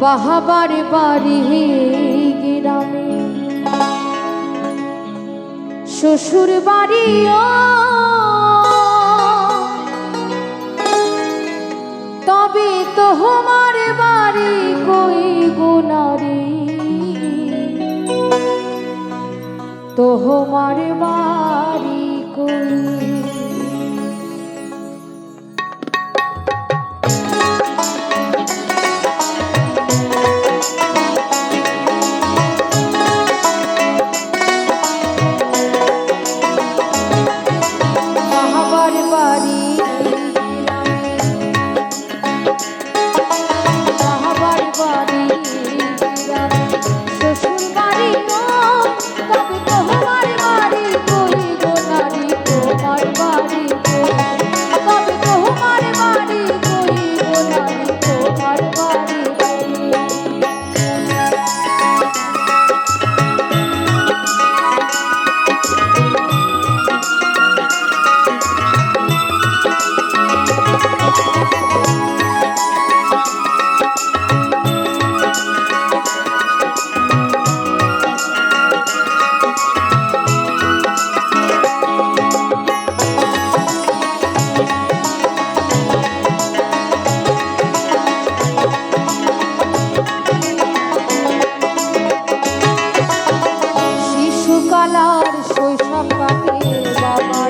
বাহাবার বাড়ি গ্রামে। শ্বশুর বাড়িও তবে তোমার বাড়ি কই গুণারে তো হোমার বাড়ি কই তার শৈশব কাটে বাবার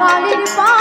বালির পা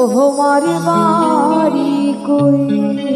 তোমার বাড়ি কই?